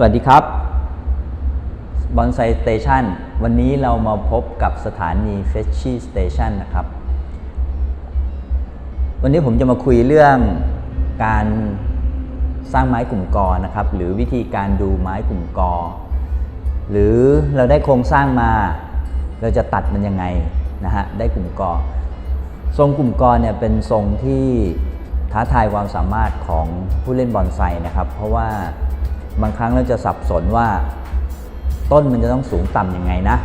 สวัสดีครับบอนไซสเตชันวันนี้เรามาพบกับสถานี f e s h y Station นะครับ วันนี้ผมจะมาคุยเรื่องการสร้างไม้กลุ่มกอนะครับ หรือวิธีการดูไม้กลุ่มกอ หรือเราได้โครงสร้างมา เราจะตัดมันยังไงนะฮะได้กลุ่มกอ ทรงกลุ่มกรเนี่ยเป็นทรงที่ท้าทายความสามารถของผู้เล่นบอนไซนะครับ เพราะว่า บางครั้งเราจะสับสนว่า ต้นมันจะต้องสูงต่ำยังไงนะ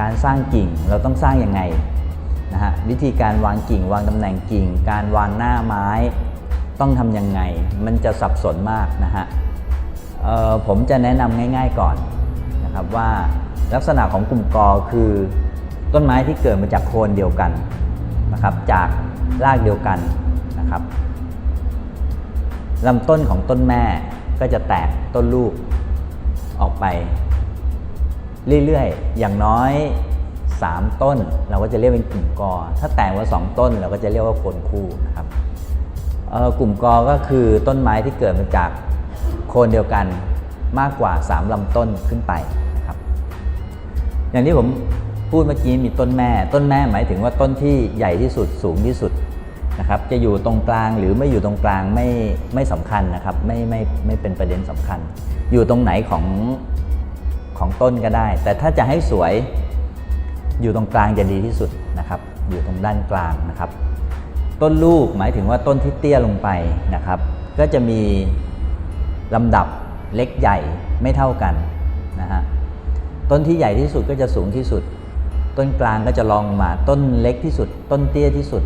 การสร้างกิ่งเราต้องสร้างยังไงนะฮะวิธีการวางกิ่งวางตำแหน่งกิ่ง การวางหน้าไม้ต้องทำยังไง มันจะสับสนมากนะฮะผมจะแนะนำง่าย ๆก่อนนะครับว่าลักษณะของกลุ่มกอคือต้นไม้ที่เกิดมาจากโคนเดียวกันนะครับจากรากเดียวกันนะครับลำต้นของต้นแม่ ก็จะแตกต้นลูกออกไปเรื่อยๆ อย่างน้อย 3 ต้น เราก็จะเรียกเป็นกลุ่มกอ ถ้าแตกว่า 2 ต้นเราก็จะเรียกว่าโคนคู่นะครับกลุ่มกอก็คือต้นไม้ที่เกิดมาจากโคนเดียวกันมากกว่า 3ลำต้นขึ้นไปนะครับ อย่างที่ผมพูดเมื่อกี้มีต้นแม่ ต้นแม่หมายถึงว่าต้นที่ใหญ่ที่สุดสูงที่สุด นะครับจะอยู่ตรงกลางหรือไม่อยู่ตรงกลางไม่ไม่สำคัญนะครับไม่ไม่ไม่เป็นประเด็นสำคัญ อยู่ตรงไหนของของต้นก็ได้ แต่ถ้าจะให้สวยอยู่ตรงกลางจะดีที่สุดนะครับ อยู่ตรงด้านกลางนะครับ ต้นลูกหมายถึงว่าต้นที่เตี้ยลงไปนะครับ ก็จะมีลำดับเล็กใหญ่ไม่เท่ากันนะฮะต้นที่ใหญ่ที่สุดก็จะสูงที่สุด ต้นกลางก็จะรองลงมาต้นเล็กที่สุด ต้นเตี้ยที่สุด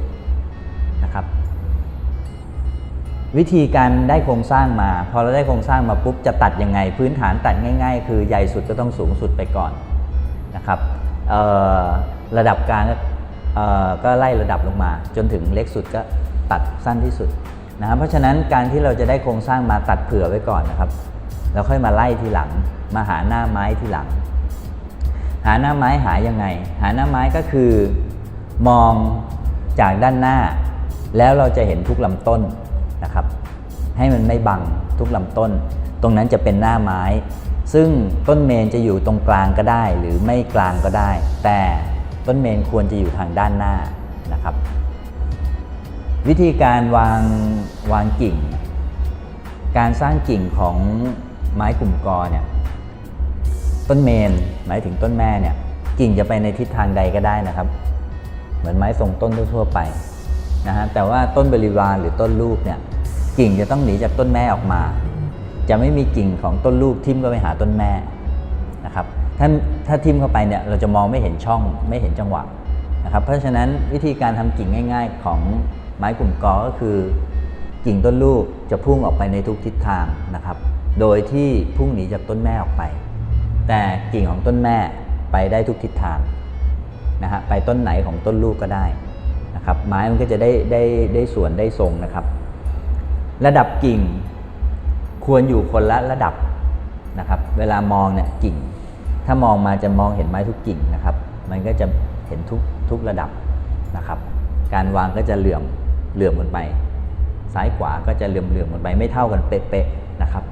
วิธีการได้โครงสร้างมา พอเราได้โครงสร้างมาปุ๊บจะตัดยังไง พื้นฐานตัดง่าย ๆ คือใหญ่สุดก็ต้องสูงสุดไปก่อนนะครับระดับกลางก็เอ่อก็ไล่ระดับลงมา จนถึงเล็กสุดก็ตัดสั้นที่สุดนะครับเพราะฉะนั้นการที่เราจะได้โครงสร้างมาตัดเผื่อไว้ก่อนนะครับแล้วค่อยมาไล่ทีหลัง มาหาหน้าไม้ทีหลัง หาหน้าไม้หายังไง หาหน้าไม้ก็คือ มองจากด้านหน้า แล้วเราจะเห็นทุกลำต้น นะครับ ให้มันไม่บังทุกลำต้น ตรงนั้นจะเป็นหน้าไม้ ซึ่งต้นเมนจะอยู่ตรงกลางก็ได้ หรือไม่กลางก็ได้ แต่ต้นเมนควรจะอยู่ทางด้านหน้านะครับ วิธีการวางวางกิ่ง การสร้างกิ่งของไม้กลุ่มกอเนี่ยต้นเมนหมายถึงต้นแม่เนี่ยกิ่งจะไปในทิศทางใดก็ได้นะครับ เหมือนไม้ทรงต้นทั่วๆไป นะฮะแต่ว่าต้นบริวารหรือต้นลูกเนี่ยกิ่งจะต้องหนีจากต้นแม่ออกมา จะไม่มีกิ่งของต้นลูกทิ่มก็ไปหาต้นแม่นะครับถ้าถ้าทิ่มเข้าไปเนี่ยเราจะมองไม่เห็นช่องไม่เห็นจังหวะนะครับเพราะฉะนั้นวิธีการทำกิ่งง่าย ๆ ของไม้กลุ่มกอก็คือ กิ่งต้นลูกจะพุ่งออกไปในทุกทิศทางนะครับ โดยที่พุ่งหนีจากต้นแม่ออกไป แต่กิ่งของต้นแม่ไปได้ทุกทิศทางนะฮะไปต้นไหนของต้นลูกก็ได้ นะครับไม้มันก็จะได้ได้ได้ส่วนได้ทรงนะครับ ระดับกิ่งควรอยู่คนละระดับนะครับเวลามองเนี่ยกิ่ง ถ้ามองมาจะมองเห็นไม้ทุกกิ่งนะครับ มันก็จะเห็นทุกทุกระดับนะครับ การวางก็จะเหลื่อมเหลื่อมกันไป ซ้ายขวาก็จะเหลื่อมเหลื่อมกันไปไม่เท่ากันเป๊ะๆนะครับ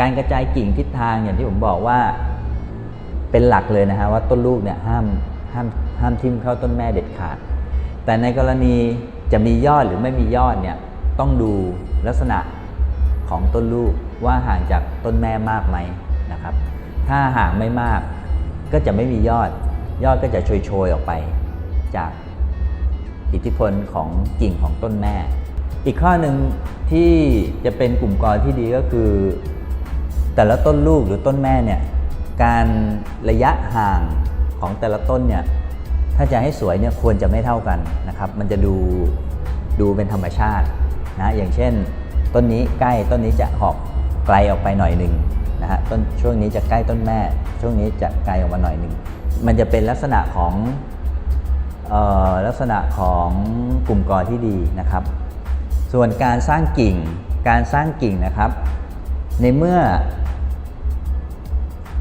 การกระจายกิ่งทิศทางอย่างที่ผมบอกว่าเป็นหลักเลยนะฮะว่าต้นลูกเนี่ยห้ามห้ามห้ามทิ่มเข้าต้นแม่เด็ดขาด แต่ในกรณีจะมียอดหรือไม่มียอดเนี่ยต้องดูลักษณะของต้นลูกว่าห่างจากต้นแม่มากไหมนะครับ ถ้าห่างไม่มากก็จะไม่มียอด ยอดก็จะโชยๆออกไป จากอิทธิพลของกิ่งของต้นแม่ อีกข้อหนึ่งที่จะเป็นกลุ่มกอที่ดีก็คือ แต่ละต้นลูกหรือต้นแม่เนี่ยการระยะห่างของแต่ละต้นเนี่ย ถ้าจะให้สวยเนี่ยควรจะไม่เท่ากันนะครับ มันจะดูดูเป็นธรรมชาตินะอย่างเช่น ต้นนี้ใกล้ต้นนี้จะหอกไกลออกไปหน่อยหนึ่งนะฮะต้นช่วงนี้จะใกล้ต้นแม่ ช่วงนี้จะไกลออกมาหน่อยหนึ่งมันจะเป็นลักษณะของเออลักษณะของกลุ่มกอที่ดีนะครับ ส่วนการสร้างกิ่งการสร้างกิ่งนะครับ ในเมื่อ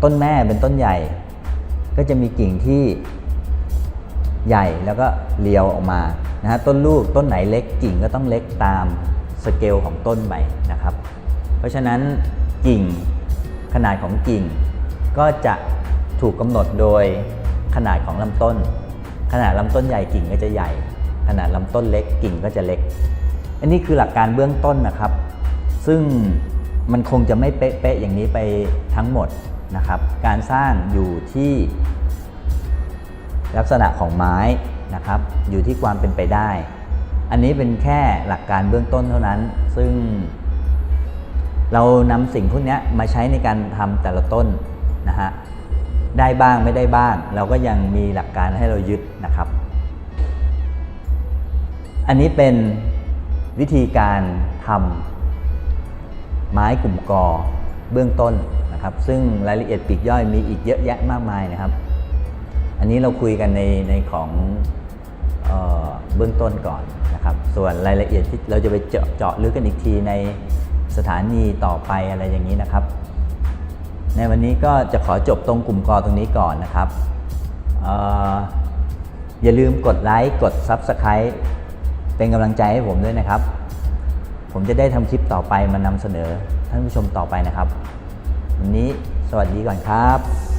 ต้นแม่เป็นต้นใหญ่ ก็จะมีกิ่งที่ ใหญ่แล้วก็เลียวออกมานะฮะต้นลูกต้นไหนเล็กกิ่งก็ต้องเล็กตามสเกลของต้นไปนะครับ เพราะฉะนั้นกิ่งขนาดของกิ่ง ก็จะถูกกำหนดโดยขนาดของลำต้น ขนาดลำต้นใหญ่กิ่งก็จะใหญ่ ขนาดลำต้นเล็กกิ่งก็จะเล็ก อันนี้คือหลักการเบื้องต้นนะครับ ซึ่งมันคงจะไม่เป๊ะๆอย่างนี้ไปทั้งหมดนะครับ การสร้างอยู่ที่ ลักษณะของไม้นะครับ อยู่ที่ความเป็นไปได้ อันนี้เป็นแค่หลักการเบื้องต้นเท่านั้น ซึ่ง เรานำสิ่งพวกนี้มาใช้ในการทำแต่ละต้นนะฮะได้บ้างไม่ได้บ้าง เราก็ยังมีหลักการให้เรายึดนะครับ อันนี้เป็นวิธีการทำไม้กลุ่มกอเบื้องต้นนะครับ ซึ่งรายละเอียดปีกย่อยมีอีกเยอะแยะมากมายนะครับ อันนี้เราคุยกันในในของเบื้องต้นก่อนนะครับ ส่วนรายละเอียดที่เราจะไปเจาะเจาะลึกกันอีกทีในสถานีต่อไปอะไรอย่างนี้นะครับ ในวันนี้ก็จะขอจบตรงกลุ่มกอตรงนี้ก่อนนะครับเอ่ออย่าลืมกดไลค์กด Subscribe เป็นกำลังใจให้ผมด้วยนะครับ ผมจะได้ทำคลิปต่อไปมานำเสนอท่านผู้ชมต่อไปนะครับ วันนี้สวัสดีก่อนครับ